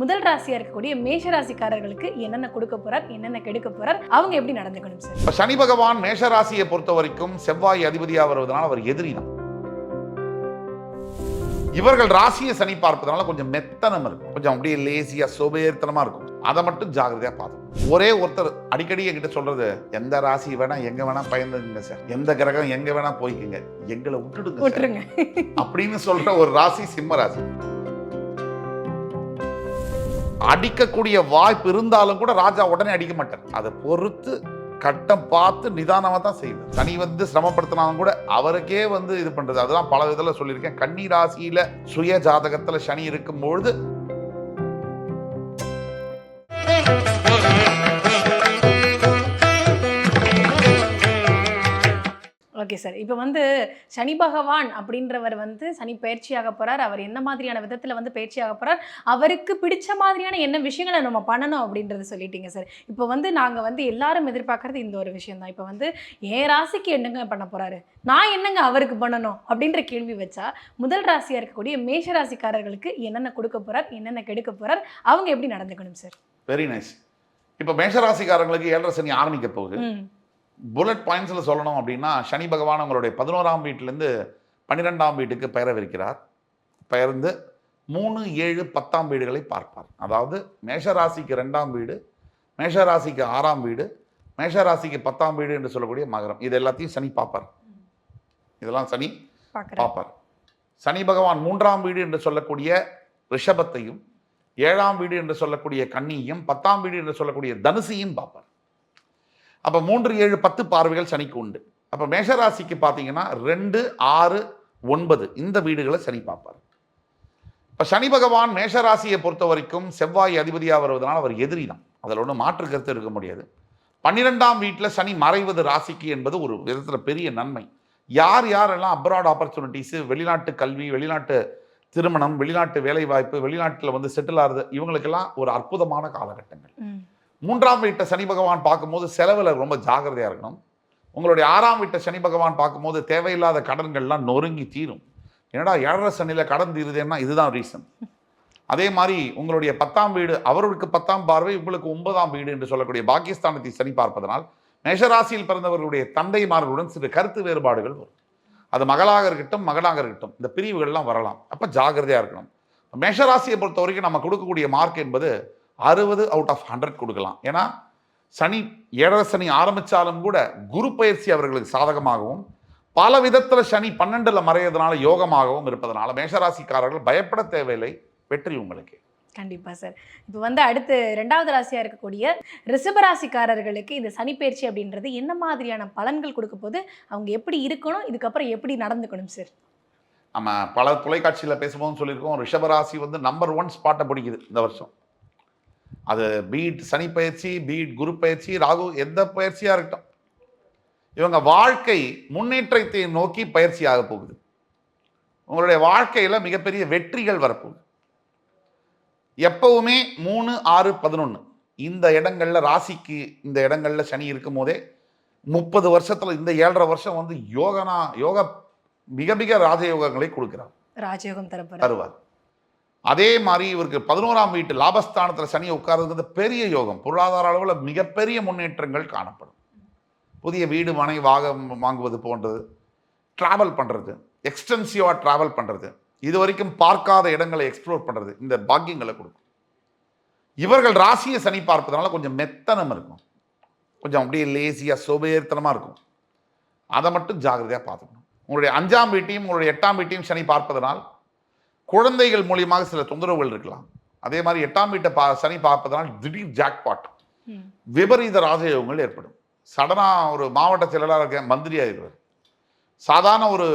முதல் ராசியா இருக்கக்கூடிய மேஷ ராசிக்காரர்களுக்கு என்னென்ன கொடுக்க போறார் என்னென்ன கெடுக்க போறார் அவங்க எப்படி நடந்துக்கணும் சார்? இப்ப சனி பகவான் மேஷ ராசியை பொறுத்த வரைக்கும் செவ்வாய் அதிபதியா வருவதனால அவர் எதிரி தான். இவர்கள் ராசியை சனி பார்ப்பதனால கொஞ்சம் மெத்தனம் இருக்கும். கொஞ்சம் அப்படியே லேசியா சோபேர்த்தனமா இருக்கும். அதை மட்டும் ஜாகிரதையா பார்த்துக்கணும். ஒரே ஒருத்தர் அடிக்கடி என்கிட்ட சொல்றது எந்த ராசி வேணா எங்க வேணா பயந்துங்க சார். எந்த கிரகம் எங்க வேணா போய்க்குங்க. எங்களை விட்டுடுங்க அப்படின்னு சொல்ற ஒரு ராசி சிம்ம ராசி. அடிக்கக்கூடிய வாய்ப்பு இருந்தாலும் கூட ராஜா உடனே அடிக்க மாட்டார். அதை பொறுத்து கட்டம் பார்த்து நிதானமாக தான் செய்வார் சனி வந்து சிரமப்படுத்தினாலும் கூட அவருக்கே வந்து இது பண்ணுறது அதெல்லாம் பல விதத்தில் சொல்லியிருக்கேன். கன்னி ராசியில் சுய ஜாதகத்தில் சனி இருக்கும் ஓகே சார். இப்போ வந்து சனி பகவான் அப்படின்றவர் வந்து சனி பயிற்சியாக போறார். அவர் என்ன மாதிரியான விதத்துல வந்து பயிற்சியாக போறார்? அவருக்கு பிடிச்ச மாதிரியான என்ன விஷயங்களை நம்ம பண்ணணும் அப்படின்றத சொல்லிட்டீங்க சார். இப்போ வந்து நாங்க வந்து எல்லாரும் எதிர்பார்க்கறது இந்த ஒரு விஷயம் தான். இப்போ வந்து என் ராசிக்கு என்னங்க பண்ண போறாரு? நான் என்னங்க அவருக்கு பண்ணணும்? அப்படின்ற கேள்வி வச்சா முதல் ராசியா இருக்கக்கூடிய மேஷ ராசிக்காரர்களுக்கு என்னென்ன கொடுக்க போறார்? என்னென்ன கெடுக்க போறார்? அவங்க எப்படி நடந்துக்கணும் சார்? வெரி நைஸ் இப்ப மேஷராசிக்காரங்களுக்கு ஏழரை சனி ஆரம்பிக்க போகுது. புல்லட் பாயிண்ட்ஸில் சொல்லணும் அப்படின்னா சனி பகவான் உங்களுடைய பதினோராம் வீட்டிலேருந்து பன்னிரெண்டாம் வீட்டுக்கு பெயரவிருக்கிறார். பெயர்ந்து மூணு ஏழு பத்தாம் வீடுகளை பார்ப்பார். அதாவது மேஷராசிக்கு ரெண்டாம் வீடு மேஷராசிக்கு ஆறாம் வீடு மேஷராசிக்கு பத்தாம் வீடு என்று சொல்லக்கூடிய மகரம். இது எல்லாத்தையும் சனி பார்ப்பார். இதெல்லாம் சனி பார்ப்பார். சனி பகவான் மூன்றாம் வீடு என்று சொல்லக்கூடிய ரிஷபத்தையும் ஏழாம் வீடு என்று சொல்லக்கூடிய கன்னியும் பத்தாம் வீடு என்று சொல்லக்கூடிய தனுசையும் பார்ப்பார். அப்ப மூன்று ஏழு பத்து பார்வைகள் சனிக்கு உண்டு. அப்ப மேஷராசிக்கு பார்த்தீங்கன்னா ரெண்டு ஆறு ஒன்பது. இந்த வீடுகளை சனி பார்ப்பார். இப்போ சனி பகவான் மேஷராசியை பொறுத்த வரைக்கும் செவ்வாய் அதிபதியா வருவதனால் அவர் எதிரி தான். அதில் ஒன்றும் மாற்று கருத்து இருக்க முடியாது. பன்னிரெண்டாம் வீட்டில் சனி மறைவது ராசிக்கு என்பது ஒரு விதத்தில் பெரிய நன்மை. யார் யாரெல்லாம் அப்ராட் ஆப்பர்ச்சுனிட்டிஸு வெளிநாட்டு கல்வி வெளிநாட்டு திருமணம் வெளிநாட்டு வேலைவாய்ப்பு வெளிநாட்டில் வந்து செட்டில் ஆகுது இவங்களுக்கெல்லாம் ஒரு அற்புதமான காலகட்டங்கள். மூன்றாம் வீட்டை சனி பகவான் பார்க்கும்போது செலவில் ரொம்ப ஜாக்கிரதையாக இருக்கணும். உங்களுடைய ஆறாம் வீட்டை சனி பகவான் பார்க்கும்போது தேவையில்லாத கடன்கள்லாம் நொறுங்கி தீரும். என்னடா ஏழரை சனியில் கடன் தீருதுன்னா இதுதான் ரீசன் அதே மாதிரி உங்களுடைய பத்தாம் வீடு அவருக்கு பத்தாம் பார்வை உங்களுக்கு ஒன்பதாம் வீடு என்று சொல்லக்கூடிய பாகிஸ்தானத்தை சனி பார்ப்பதனால் மேஷராசியில் பிறந்தவர்களுடைய தந்தைமார்களுடன் சிறு கருத்து வேறுபாடுகள் வரும். அது மகளாக இருக்கட்டும் மகனாக இருக்கட்டும் இந்த பிரிவுகள்லாம் வரலாம். அப்போ ஜாகிரதையாக இருக்கணும். மேஷராசியை பொறுத்த வரைக்கும் நம்ம கொடுக்கக்கூடிய மார்க் என்பது அறுபது அவுட் ஆஃப் ஹண்ட்ரட் கொடுக்கலாம். ஏன்னா சனி ஏழரை சனி ஆரம்பித்தாலும் கூட குரு பயிற்சி அவர்களுக்கு சாதகமாகவும் பல விதத்தில் சனி பன்னெண்டில் மறையதுனால யோகமாகவும் இருப்பதனால மேஷராசிக்காரர்கள் பயப்பட தேவையில்லை. வெற்றி உங்களுக்கு. கண்டிப்பா சார் இப்போ வந்து அடுத்து ரெண்டாவது ராசியா இருக்கக்கூடிய ரிஷப ராசிக்காரர்களுக்கு இந்த சனிப்பெயர்ச்சி அப்படின்றது என்ன மாதிரியான பலன்கள் கொடுக்க போது அவங்க எப்படி இருக்கணும் இதுக்கப்புறம் எப்படி நடந்துக்கணும் சார் நம்ம பல தொலைக்காட்சியில் பேசும்போது சொல்லியிருக்கோம் ரிஷபராசி வந்து நம்பர் ஒன் ஸ்பாட்டை பிடிக்குது இந்த வருஷம். அது பீட் சனி பயிற்சி பீட் குரு பயிற்சி ராகு எந்த பயிற்சியாக இருக்கட்டும். இவங்க வாழ்க்கை முன்னேற்றத்தை நோக்கி பயிற்சியாக போகுது. உங்களுடைய வாழ்க்கையில் மிகப்பெரிய வெற்றிகள் வரப்போகுது. எப்பவுமே மூணு ஆறு பதினொன்று இந்த இடங்கள்ல ராசிக்கு இந்த இடங்கள்ல சனி இருக்கும் போதே முப்பது வருஷத்துல இந்த ஏழரை வருஷம் வந்து யோகனா யோக மிக மிக ராஜயோகங்களை கொடுக்கிறார். ராஜயோகம் தருவார். அதே மாதிரி இவருக்கு பதினோராம் வீட்டு லாபஸ்தானத்தில் சனியை உட்கார்றது பெரிய யோகம். பொருளாதார அளவில் மிகப்பெரிய முன்னேற்றங்கள் காணப்படும். புதிய வீடு மனை வாக வாங்குவது போன்றது. ட்ராவல் பண்ணுறது எக்ஸ்டென்சிவாக ட்ராவல் பண்ணுறது இது வரைக்கும் பார்க்காத இடங்களை எக்ஸ்ப்ளோர் பண்ணுறது இந்த பாக்கியங்களை கொடுக்கும். இவர்கள் ராசியை சனி பார்ப்பதனால கொஞ்சம் மெத்தனம் இருக்கும். கொஞ்சம் அப்படியே லேசியாக சோபேர்த்தனமா இருக்கும். அதை மட்டும் ஜாகிரதையாக பார்த்துக்கணும். உங்களுடைய அஞ்சாம் வீட்டையும் உங்களுடைய எட்டாம் வீட்டையும் சனி பார்ப்பதனால் குழந்தைகள் மூலியமாக சில தொந்தரவுகள் இருக்கலாம். அதே மாதிரி எட்டாம் வீட்டை பா சனி பார்ப்பதனால் திடீர் ஜாக்பாட். விபரீத ராஜயோகங்கள் ஏற்படும். சடனா ஒரு மாவட்ட செயலாளர் இருக்க மந்திரி ஆயிடுவார். சாதாரண ஒரு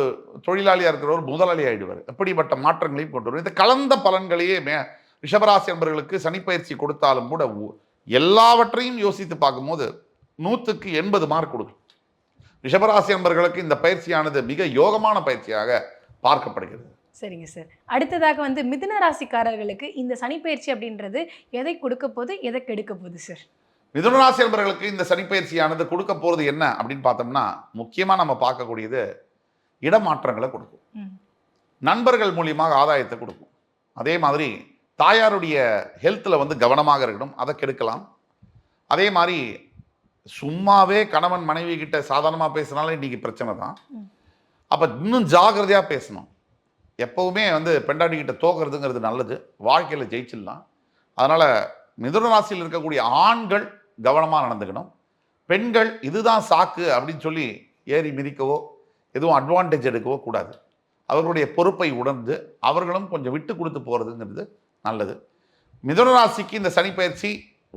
தொழிலாளியா இருக்கிறவர் முதலாளி ஆயிடுவார். எப்படிப்பட்ட மாற்றங்களையும் கொண்டு வரும். இந்த கலந்த பலன்களையே மே ரிஷபராசி என்பவர்களுக்கு சனி பயிற்சி கொடுத்தாலும் கூட எல்லாவற்றையும் யோசித்து பார்க்கும்போது நூற்றுக்கு எண்பது மார்க் கொடுக்கும். ரிஷபராசி என்பவர்களுக்கு இந்த பயிற்சியானது மிக யோகமான பயிற்சியாக பார்க்கப்படுகிறது. சரிங்க சார் அடுத்ததாக வந்து மிதுன ராசிக்காரர்களுக்கு இந்த சனிப்பெயர்ச்சி அப்படின்றது எதை கொடுக்க போது எதை கெடுக்க போகுது சார் மிதுனராசி என்பவர்களுக்கு இந்த சனிப்பயிற்சியானது கொடுக்க போறது என்ன அப்படின்னு பார்த்தோம்னா முக்கியமா நம்ம பார்க்கக்கூடியது இடமாற்றங்களை கொடுக்கும். நண்பர்கள் மூலியமாக ஆதாயத்தை கொடுக்கும். அதே மாதிரி தாயாருடைய ஹெல்த்தில் வந்து கவனமாக இருக்கணும் அதை கெடுக்கலாம். அதே மாதிரி சும்மாவே கணவன் மனைவி கிட்ட சாதாரணமாக பேசினாலே இன்னைக்கு பிரச்சனை தான். அப்போ இன்னும் ஜாகிரதையாக பேசணும். எப்போவுமே வந்து பெண்டாட்டிக்கிட்ட தோக்கிறதுங்கிறது நல்லது. வாழ்க்கையில் ஜெயிச்சிடலாம். அதனால் மிதுன ராசியில் இருக்கக்கூடிய ஆண்கள் கவனமாக நடந்துக்கணும். பெண்கள் இதுதான் சாக்கு அப்படின்னு சொல்லி ஏறி மிதிக்கவோ எதுவும் அட்வான்டேஜ் எடுக்கவோ கூடாது. அவர்களுடைய பொறுப்பை உணர்ந்து அவர்களும் கொஞ்சம் விட்டு கொடுத்து போகிறதுங்கிறது நல்லது. மிதுன ராசிக்கு இந்த சனிப்பயிற்சி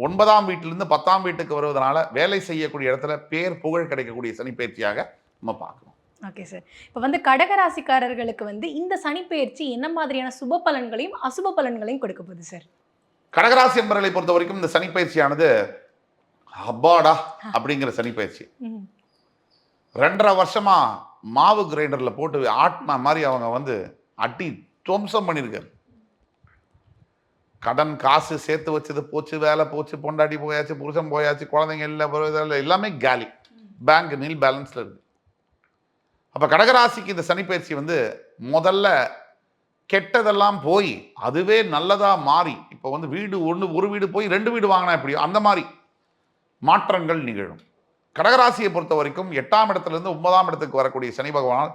ஒன்பதாம் வீட்டிலிருந்து பத்தாம் வீட்டுக்கு வருவதனால வேலை செய்யக்கூடிய இடத்துல பேர் புகழ் கிடைக்கக்கூடிய சனிப்பயிற்சியாக நம்ம பார்க்கணும். ஓகே சார் இப்போ வந்து கடகராசிக்காரர்களுக்கு வந்து இந்த சனிப்பெயர்ச்சி என்ன மாதிரியான சுப பலன்களையும் அசுப பலன்களையும் கொடுக்க போகுது சார் கடகராசி என்பர்களை பொறுத்த வரைக்கும் இந்த சனிப்பயிற்சியானது அப்பாடா அப்படிங்கிற சனிப்பயிற்சி ரெண்டரை வருஷமா மாவு கிரைண்டர்ல போட்டு ஆட்னா மாதிரி அவங்க வந்து அட்டி துவம்சம் பண்ணியிருக்காரு கடன் காசு சேர்த்து வச்சது போச்சு வேலை போச்சு பொண்டாட்டி போயாச்சு புருஷன் போயாச்சு குழந்தைங்க இல்லை எல்லாமே காலி. பேங்க் நில் பேலன்ஸ்ல இருக்கு. அப்போ கடகராசிக்கு இந்த சனிப்பயிற்சி வந்து முதல்ல கெட்டதெல்லாம் போய் அதுவே நல்லதாக மாறி இப்போ வந்து வீடு ஒன்று ஒரு வீடு போய் ரெண்டு வீடு வாங்கினா எப்படியோ அந்த மாதிரி மாற்றங்கள் நிகழும். கடகராசியை பொறுத்த வரைக்கும் எட்டாம் இடத்துலேருந்து ஒன்பதாம் இடத்துக்கு வரக்கூடிய சனி பகவான்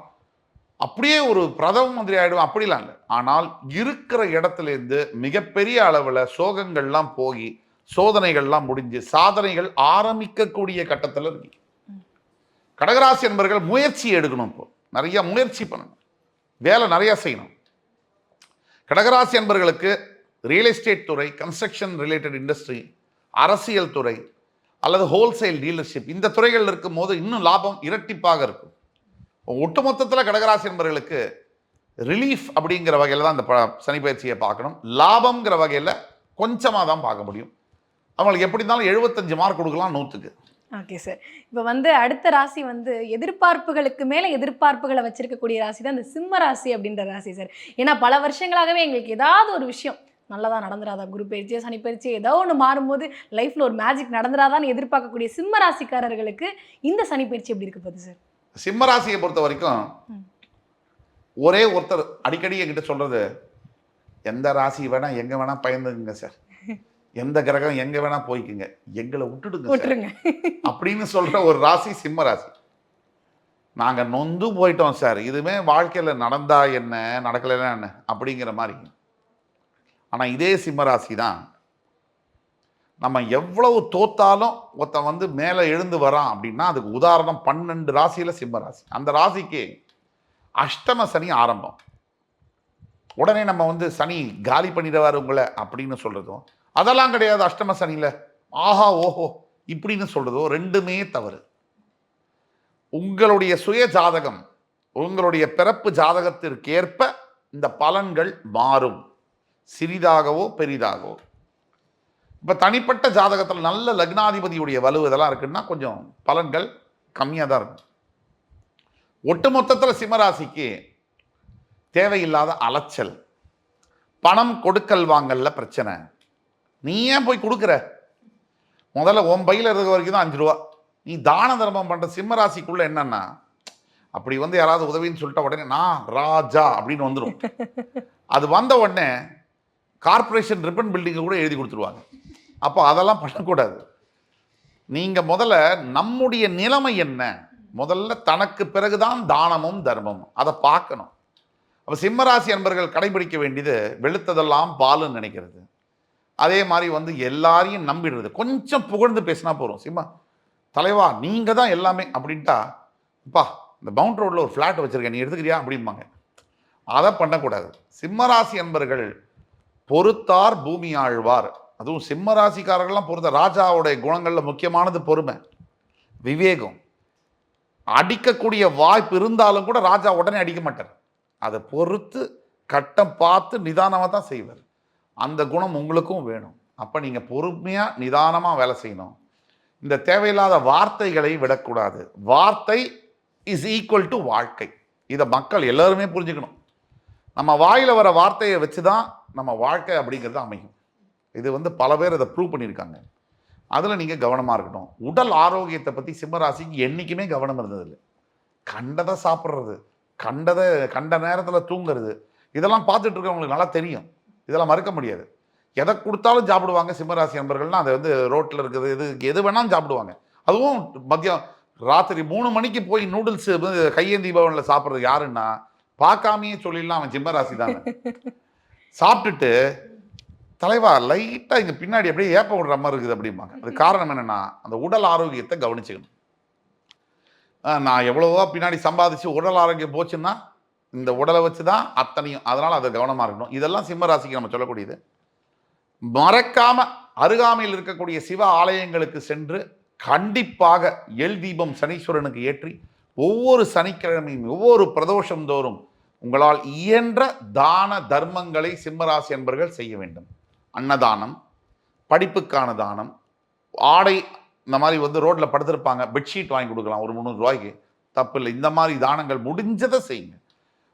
அப்படியே ஒரு பிரதம மந்திரி ஆகிடும் அப்படிலாம் இல்லை. ஆனால் இருக்கிற இடத்துலேருந்து மிகப்பெரிய அளவில் சோகங்கள்லாம் போய் சோதனைகள்லாம் முடிஞ்சு சாதனைகள் ஆரம்பிக்கக்கூடிய கட்டத்தில் இருக்கு கடகராசி என்பர்கள் முயற்சி எடுக்கணும் இப்போ. நிறைய முயற்சி பண்ணணும். வேலை நிறைய செய்யணும். கடகராசி என்பர்களுக்கு ரியல் எஸ்டேட் துறை கன்ஸ்ட்ரக்ஷன் ரிலேட்டட் இண்டஸ்ட்ரி அரசியல் துறை அல்லது ஹோல்சேல் டீலர்ஷிப் இந்த துறைகள் இருக்கும்போது இன்னும் லாபம் இரட்டிப்பாக இருக்கும். ஒட்டுமொத்தத்தில் கடகராசி என்பவர்களுக்கு ரிலீஃப் அப்படிங்கிற வகையில் தான் இந்த ப சனி பயிற்சியை பார்க்கணும். லாபம்ங்கிற வகையில் கொஞ்சமாக தான் பார்க்க முடியும். அவங்களுக்கு எப்படி இருந்தாலும் எழுபத்தஞ்சு மார்க் கொடுக்கலாம் நூற்றுக்கு ஓகே சார் இப்போ வந்து அடுத்த ராசி வந்து எதிர்பார்ப்புகளுக்கு மேலே எதிர்பார்ப்புகளை வச்சிருக்கக்கூடிய ராசி தான் இந்த சிம்ம ராசி அப்படின்ற ராசி சார் ஏன்னா பல வருஷங்களாகவே எங்களுக்கு ஏதாவது ஒரு விஷயம் நல்லதா நடந்துராதா? குரு பயிற்சி சனி பயிற்சி ஏதோ ஒன்று மாறும்போது லைஃப்பில் ஒரு மேஜிக் நடந்துராதான்னு எதிர்பார்க்கக்கூடிய சிம்ம ராசிக்காரர்களுக்கு இந்த சனி பயிற்சி எப்படி இருக்க போகுது சார் சிம்ம ராசியை பொறுத்த வரைக்கும். ஒரே ஒருத்தர் அடிக்கடி என்கிட்ட சொல்றது எந்த ராசி வேணா எங்க வேணா பயந்துங்க சார் எந்த கிரகம் எங்க வேணா போய்க்குங்க. எங்களை விட்டுடுங்க விட்டுருங்க. அப்படின்னு சொல்ற ஒரு ராசி சிம்ம ராசி. நாங்க நொந்து போயிட்டோம் சார். இதுவே வாழ்க்கையில நடந்தா என்ன நடக்கலைன்னா என்ன அப்படிங்கிற மாதிரி. ஆனா இதே சிம்ம ராசி தான். நம்ம எவ்வளவு தோத்தாலும் ஒருத்தன் வந்து மேலே எழுந்து வரான் அப்படின்னா அதுக்கு உதாரணம் பன்னெண்டு ராசியில சிம்ம ராசி. அந்த ராசிக்கு அஷ்டம சனி ஆரம்பம். உடனே நம்ம வந்து சனி காலி பண்ணிடுவார் உங்களை அப்படின்னு சொல்றதும் அதெல்லாம் கிடையாது அஷ்டம சனியில். ஆஹா ஓஹோ இப்படின்னு சொல்கிறதோ ரெண்டுமே தவறு. உங்களுடைய சுய ஜாதகம் உங்களுடைய பிறப்பு ஜாதகத்திற்கு ஏற்ப இந்த பலன்கள் மாறும். சிறிதாகவோ பெரிதாகவோ. இப்போ தனிப்பட்ட ஜாதகத்தில் நல்ல லக்னாதிபதியுடைய வலு இதெல்லாம் இருக்குன்னா கொஞ்சம் பலன்கள் கம்மியாக தான் இருக்கும். ஒட்டுமொத்தத்தில் சிம்மராசிக்கு தேவையில்லாத அலைச்சல். பணம் கொடுக்கல் வாங்கல்ல பிரச்சனை. நீ ஏன் போய் கொடுக்குற? முதல்ல உன் பையில் இருக்க வரைக்கும் தான் அஞ்சு ரூபா. நீ தான தர்மம் பண்ணுற சிம்மராசிக்குள்ளே என்னென்னா என்னன்னா அப்படி வந்து யாராவது உதவின்னு சொல்லிட்ட உடனே நான் ராஜா அப்படின்னு வந்துடும் அது வந்த உடனே கார்ப்பரேஷன் ரிப்பன் பில்டிங்கை கூட எழுதி கொடுத்துருவாங்க. அப்போ அதெல்லாம் பண்ணக்கூடாது. நீங்கள் முதல்ல நம்முடைய நிலைமை என்ன? முதல்ல தனக்கு பிறகுதான் தானமும் தர்மமும். அதை பார்க்கணும். அப்போ சிம்மராசி அன்பர்கள் கடைபிடிக்க வேண்டியது வெளுத்ததெல்லாம் பாலுன்னு நினைக்கிறது. அதே மாதிரி வந்து எல்லாரையும் நம்பிடுறது. கொஞ்சம் புகழ்ந்து பேசினா போதும். சிம்மா தலைவா நீங்கள் தான் எல்லாமே அப்படின்ட்டா அப்பா இந்த பவுண்ட் ரோட்ல ஒரு ஃப்ளாட் வச்சுருக்கேன். நீ எடுத்துக்கிறியா? அப்படிம்பாங்க. அதை பண்ணக்கூடாது. சிம்மராசி என்பர்கள் பொறுத்தார் பூமி ஆழ்வார். அதுவும் சிம்மராசிக்காரர்கள்லாம் பொறுத்த ராஜாவுடைய குணங்களில் முக்கியமானது பொறுமை. விவேகம். அடிக்கக்கூடிய வாய்ப்பு இருந்தாலும் கூட ராஜா உடனே அடிக்க மாட்டார். அதை பொறுத்து கட்டம் பார்த்து நிதானமாக தான் செய்வார். அந்த குணம் உங்களுக்கும் வேணும். அப்போ நீங்கள் பொறுமையாக நிதானமாக வேலை செய்யணும். இந்த தேவையில்லாத வார்த்தைகளை விடக்கூடாது. வார்த்தை இஸ் ஈக்குவல் டு வாழ்க்கை. இதை மக்கள் எல்லாருமே புரிஞ்சுக்கணும். நம்ம வாயில் வர வார்த்தையை வச்சு தான் நம்ம வாழ்க்கை அப்படிங்கிறது அமையும். இது வந்து பல பேர் இதை ப்ரூவ் பண்ணியிருக்காங்க. அதில் நீங்கள் கவனமாக இருக்கட்டும் உடல் ஆரோக்கியத்தை பற்றி சிம்மராசிக்கு என்றைக்குமே கவனம் இருந்ததில்லை. கண்டதை சாப்பிட்றது கண்டதை கண்ட நேரத்தில் தூங்குறது இதெல்லாம் பார்த்துட்டு இருக்கவங்களுக்கு நல்லா தெரியும். இதெல்லாம் மறுக்க முடியாது. எதை கொடுத்தாலும் சாப்பிடுவாங்க சிம்மராசி நண்பர்கள்னா அதை வந்து ரோட்டில் இருக்கிறது எது எது வேணாலும் சாப்பிடுவாங்க. அதுவும் மதியம் ராத்திரி மூணு மணிக்கு போய் நூடுல்ஸ் கையேந்தி பவனில் சாப்பிட்றது யாருன்னா பார்க்காமையே சொல்லிடலாம் அவன் சிம்மராசி தானே. சாப்பிட்டுட்டு தலைவா லைட்டாக இங்கே பின்னாடி அப்படியே ஏப்ப விடுற மாதிரி இருக்குது அப்படிம்பாங்க. அது காரணம் என்னென்னா அந்த உடல் ஆரோக்கியத்தை கவனிச்சுக்கணும். நான் எவ்வளவோ பின்னாடி சம்பாதிச்சு உடல் ஆரோக்கியம் போச்சுன்னா இந்த உடலை வச்சு தான் அத்தனையும் அதனால் அதை கவனமாக இருக்கணும். இதெல்லாம் சிம்ம ராசிக்கு நம்ம சொல்லக்கூடியது. மறக்காமல் அருகாமையில் இருக்கக்கூடிய சிவ ஆலயங்களுக்கு சென்று கண்டிப்பாக எல் தீபம் சனீஸ்வரனுக்கு ஏற்றி ஒவ்வொரு சனிக்கிழமையும் ஒவ்வொரு பிரதோஷம் தோறும் உங்களால் இயன்ற தான தர்மங்களை சிம்மராசி என்பர்கள் செய்ய வேண்டும். அன்னதானம் படிப்புக்கான தானம் ஆடை இந்த மாதிரி வந்து ரோட்டில் படுத்திருப்பாங்க பெட்ஷீட் வாங்கி கொடுக்கலாம் ஒரு முந்நூறு ரூபாய்க்கு. தப்பு இல்லை இந்த மாதிரி தானங்கள் முடிஞ்சதை செய்யுங்க.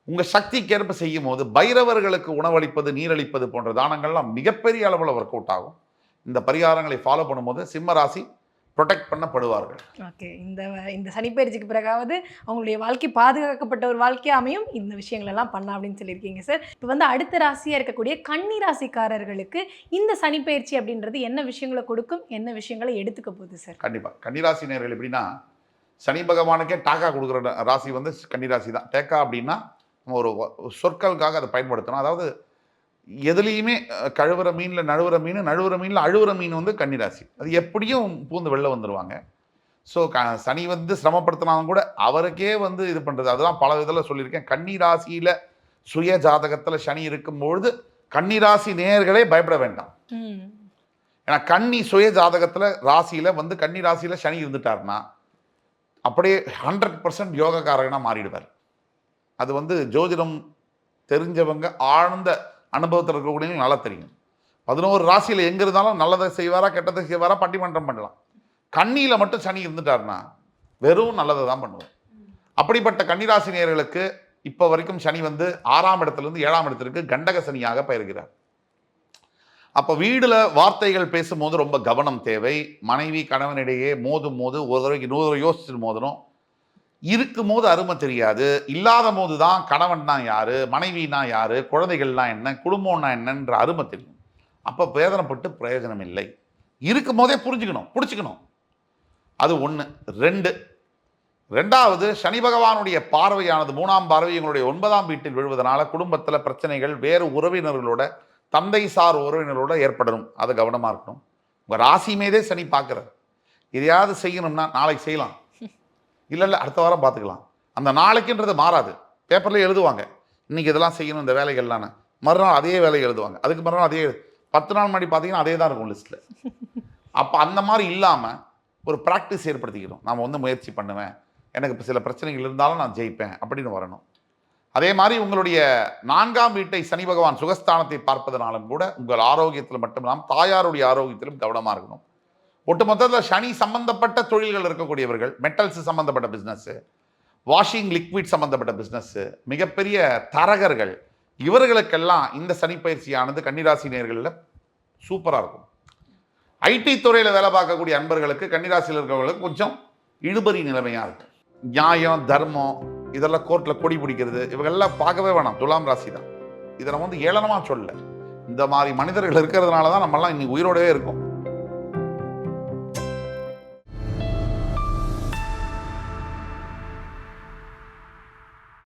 உங்கள் சக்திக்கேற்ப செய்யும் போது பைரவர்களுக்கு உணவளிப்பது நீரளிப்பது போன்ற தானங்கள்லாம் மிகப்பெரிய அளவில் ஒர்க் அவுட் ஆகும். இந்த பரிகாரங்களை ஃபாலோ பண்ணும்போது சிம்ம ராசி ப்ரொடெக்ட் பண்ணப்படுவார்கள். ஓகே இந்த இந்த சனிப்பயிற்சிக்கு பிறகாவது அவங்களுடைய வாழ்க்கை பாதுகாக்கப்பட்ட ஒரு வாழ்க்கையா அமையும். இந்த விஷயங்கள் எல்லாம் பண்ணலாம் அப்படின்னு சொல்லியிருக்கீங்க சார் இப்போ வந்து அடுத்த ராசியா இருக்கக்கூடிய கன்னி ராசிக்காரர்களுக்கு இந்த சனிப்பயிற்சி அப்படின்றது என்ன விஷயங்களை கொடுக்கும்? என்ன விஷயங்களை எடுத்துக்க போகுது சார் கண்டிப்பாக கன்னிராசி நேர்கள் எப்படின்னா சனி பகவானுக்கே டாக்கா கொடுக்குற ராசி வந்து கன்னிராசி தான் டேக்கா அப்படின்னா நம்ம ஒரு சொற்களுக்காக அதை பயன்படுத்தணும். அதாவது எதுலேயுமே கழுவுற மீனில் நழுவுற மீன் நழுவுற மீனில் அழுவுற மீன் வந்து கன்னிராசி. அது எப்படியும் பூந்து வெளில வந்துடுவாங்க ஸோ க சனி வந்து சிரமப்படுத்தினாலும் கூட அவருக்கே வந்து இது பண்ணுறது அதெல்லாம் பல விதத்தில் சொல்லியிருக்கேன். கன்னிராசியில் சுய ஜாதகத்தில் சனி இருக்கும்பொழுது கன்னிராசி நேயர்களே பயப்பட வேண்டாம். ஏன்னா கன்னி சுய ஜாதகத்தில் ராசியில் வந்து கன்னி ராசியில் சனி இருந்துட்டாருன்னா அப்படியே ஹண்ட்ரட் பர்சன்ட் யோகக்காரகனாக மாறிடுவார். அது வந்து ஜோதிடம் தெரிஞ்சவங்க ஆழ்ந்த அனுபவத்தில் இருக்கக்கூடியவங்க நல்லா தெரியும். பதினோரு ராசியில் எங்கே இருந்தாலும் நல்லதை செய்வாரா கெட்டதை செய்வாரா பட்டிமன்றம் பண்ணலாம். கண்ணியில் மட்டும் சனி இருந்துட்டாருன்னா வெறும் நல்லதை தான் பண்ணுவோம் அப்படிப்பட்ட கன்னிராசி நேயர்களுக்கு இப்போ வரைக்கும் சனி வந்து ஆறாம் இடத்துலேருந்து ஏழாம் இடத்திற்கு கண்டக சனியாக பயிர்கிறார். அப்போ வீடில் வார்த்தைகள் பேசும்போது ரொம்ப கவனம் தேவை. மனைவி கணவனிடையே மோதும் போது ஒரு தடவைக்கு நூறு தடவை யோசிச்சு மோதணும். இருக்கும் போது அருமை தெரியாது. இல்லாத போது தான் கணவன்னா யாரு? மனைவினா யாரு? குழந்தைகள்னா என்ன? குடும்பம்னா என்னன்ற அருமை தெரியும். அப்போ வேதனைப்பட்டு பிரயோஜனம் இல்லை. இருக்கும் போதே புரிஞ்சுக்கணும் பிடிச்சிக்கணும். அது ஒன்று ரெண்டு ரெண்டாவது சனி பகவானுடைய பார்வையானது மூணாம் பார்வை எங்களுடைய ஒன்பதாம் வீட்டில் விழுவதனால குடும்பத்தில் பிரச்சனைகள் வேறு உறவினர்களோட தந்தை சார் உறவினர்களோட ஏற்படணும். அதை கவனமாக இருக்கணும். உங்கள் ராசி மீதே சனி பார்க்குறாரு. எதையாவது செய்யணும்னா நாளைக்கு செய்யலாம். இல்லை இல்லை அடுத்த வாரம் பார்த்துக்கலாம். அந்த நாளைக்குன்றது மாறாது. பேப்பரில் எழுதுவாங்க. இன்னைக்கு இதெல்லாம் செய்யணும் இந்த வேலைகள்லாம் மறுநாள் அதே வேலையை எழுதுவாங்க. அதுக்கு மறுநாள் அதே பத்து நாள் முன்னாடி பார்த்தீங்கன்னா அதே தான் இருக்கும் லிஸ்ட்டில் அப்போ அந்த மாதிரி இல்லாமல் ஒரு ப்ராக்டிஸ் ஏற்படுத்திக்கணும். நாம் வந்து முயற்சி பண்ணுவேன். எனக்கு இப்போ சில பிரச்சனைகள் இருந்தாலும் நான் ஜெயிப்பேன் அப்படின்னு வரணும். அதே மாதிரி உங்களுடைய நான்காம் வீட்டை சனி பகவான் சுகஸ்தானத்தை பார்ப்பதனாலும் கூட உங்கள் ஆரோக்கியத்தில் மட்டுமில்லாமல் தாயாருடைய ஆரோக்கியத்திலும் கவனமாக இருக்கணும். ஒட்டுமொத்தத்தில் சனி சம்பந்தப்பட்ட தொழில்கள் இருக்கக்கூடியவர்கள் மெட்டல்ஸ் சம்பந்தப்பட்ட பிஸ்னஸ்ஸு வாஷிங் லிக்விட் சம்பந்தப்பட்ட பிஸ்னஸ்ஸு மிகப்பெரிய தரகர்கள் இவர்களுக்கெல்லாம் இந்த சனி பயிற்சியானது கன்னிராசி நேர்களில் சூப்பராக இருக்கும். ஐடி துறையில் வேலை பார்க்கக்கூடிய அன்பர்களுக்கு கன்னிராசியில் இருக்கிறவங்களுக்கு கொஞ்சம் இழுபறி நிலைமையாக இருக்கும். நியாயம் தர்மம் இதெல்லாம் கோர்ட்டில் கொடி பிடிக்கிறது இவங்கெல்லாம் பார்க்கவே வேணாம் துலாம் ராசி தான். இதை நம்ம வந்து ஏளனமாக சொல்ல இந்த மாதிரி மனிதர்கள் இருக்கிறதுனால தான் நம்மலாம் இன்னைக்கு உயிரோடவே இருக்கும்.